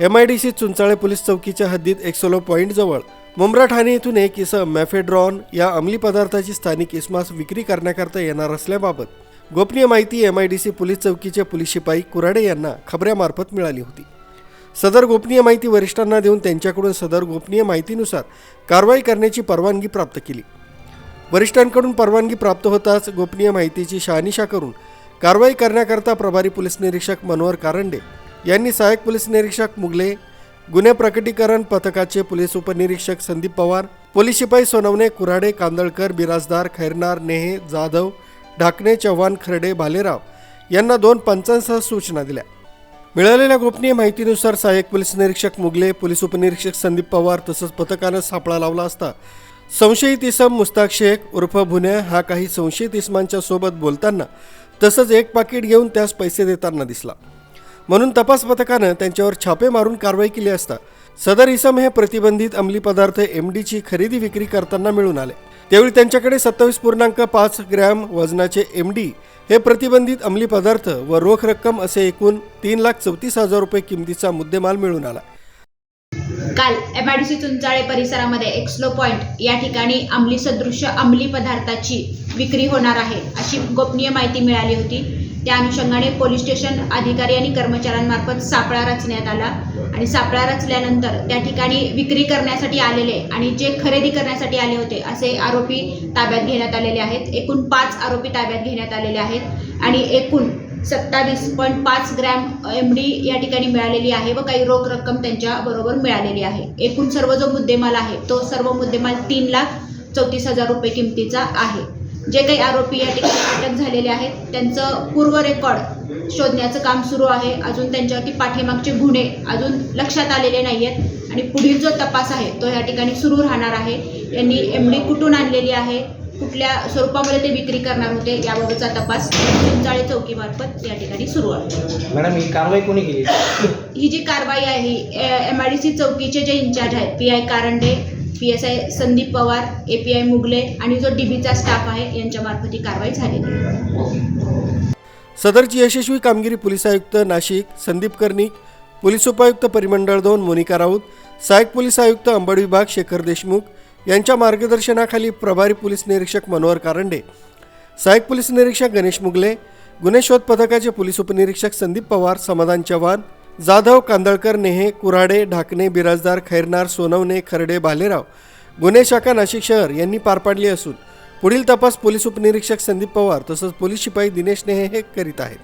M I D C Chunchale police चौकीच्या हद्दीत Exlo पॉईंटजवळ Mumbra Thane येथून एक इसम मॅफेड्रॉन या अंमली पदार्थाची स्थानिक इसमास विक्री करण्याकरता येणार असल्याबाबत गोपनीय माहिती M I D C police चौकीचे police शिपाई कुराडे यांना खबऱ्यामार्फत मिळाली होती. सदर गोपनीय माहिती वरिष्ठांना देऊन त्यांच्याकडून सदर गोपनीय माहितीनुसार कारवाई करण्याची परवानगी प्राप्त केली. वरिष्ठांकडून परवानगी प्राप्त होताच गोपनीय माहितीची शहानिशा करून कारवाई करण्याकरता प्रभारी पोलीस निरीक्षक मनोहर कारंडे यांनी सहाय्यक पोलीस निरीक्षक मुगले गुन्हे प्रकटीकरण पथकाचे पोलीस उपनिरीक्षक संदीप पवार पोलीस शिपाई सोनवणे कुऱ्हाडे कांदळकर बिराजदार खैरनार नेहे जाधव ढाकणे चव्हाण खर्डे भालेराव यांना दोन पंचांसह सूचना दिल्या. मिळालेल्या गोपनीय माहितीनुसार सहाय्यक पोलीस निरीक्षक मुगले पोलीस उपनिरीक्षक संदीप पवार तसंच पथकानं सापळा लावला असता. संशयित इसम मुस्ताक शेख उर्फ भुन्या हा काही संशयित इसमांच्या सोबत बोलताना तसंच एक पाकिट घेऊन त्यास पैसे देताना दिसला. म्हणून तपास पथकानं त्यांच्यावर छापे मारून कारवाई केली असता सदर इसम हे प्रतिबंधित अंमली पदार्थ एम डीची खरेदी विक्री करताना मिळून आले. त्यावेळी त्यांच्याकडे सत्तावीस पूर्णांक पाच ग्रॅम वजनाचे एम डी हे प्रतिबंधित अंमली पदार्थ व रोख रक्कम असे एकूण तीन लाख चौतीस हजार रुपये किमतीचा मुद्देमाल मिळून आला. काल एमआयडीसी चुंचाळे परिसरामध्ये एक्सलो पॉइंट या ठिकाणी अंमली सदृश्य अंमली पदार्थाची विक्री होणार आहे अशी गोपनीय माहिती मिळाली होती. त्या अनुषंगाने पोलीस स्टेशन अधिकारी आणि कर्मचाऱ्यांमार्फत सापळा रचण्यात आला आणि सापळा रचल्यानंतर त्या ठिकाणी विक्री करण्यासाठी आलेले आणि जे खरेदी करण्यासाठी आले होते असे आरोपी ताब्यात घेण्यात आलेले आहेत. एकूण पाच आरोपी ताब्यात घेण्यात आलेले आहेत आणि एकूण सत्तावीस पॉईंट पाच ग्रॅम एम डी या ठिकाणी मिळालेली आहे व काही रोख रक्कम त्यांच्या बरोबर मिळालेली आहे. एकूण सर्व जो मुद्देमाल आहे तो सर्व मुद्देमाल तीन लाख चौतीस हजार रुपये किमतीचा आहे. जे काही आरोपी या ठिकाणी अटक झालेले आहेत त्यांचं पूर्व रेकॉर्ड शोधण्याचं काम सुरू आहे. अजून त्यांच्यावरती पाठीमागचे गुन्हे अजून लक्षात आलेले नाही आहेत आणि पुढील जो तपास आहे तो या ठिकाणी सुरू राहणार आहे. यांनी एम डी कुठून आणलेली आहे कुठल्या स्वरूपामध्ये ते विक्री करणार होते याबाबतचा तपास चिंचाळे चौकीमार्फत या ठिकाणी सुरू आहे. मॅडम ही कारवाई कोणी केली? ही जी कारवाई आहे ही एम आय डी सी चौकीचे जे इंचार्ज आहेत P I Karande P S I Sandeep Pawar A P I Mugle आणि जो डीबीचा स्टाफ आहे यांच्यामार्फत ही कारवाई झालेली आहे. सदरची यशस्वी कामगिरी पोलीस आयुक्त नाशिक संदीप कर्णिक पोलीस उपायुक्त परिमंडळ दोन मोनिका राऊत सहाय्यक पोलीस आयुक्त अंबड विभाग शेखर देशमुख यांच्या मार्गदर्शनाखाली प्रभारी पोलीस निरीक्षक मनोहर कारंडे सहाय्यक पोलीस निरीक्षक गणेश मुगले गुन्हे शोध पथकाचे पोलीस उपनिरीक्षक संदीप पवार समाधान चव्हाण जाधव कांदळकर नेहे कुऱ्हाडे ढाकणे बिराजदार खैरनार सोनवणे खर्डे भालेराव गुन्हे शाखा नाशिक शहर यांनी पार पाडली असून पुढील तपास पोलीस उपनिरीक्षक संदीप पवार तसंच पोलीस शिपाई दिनेश नेहे हे करीत आहेत.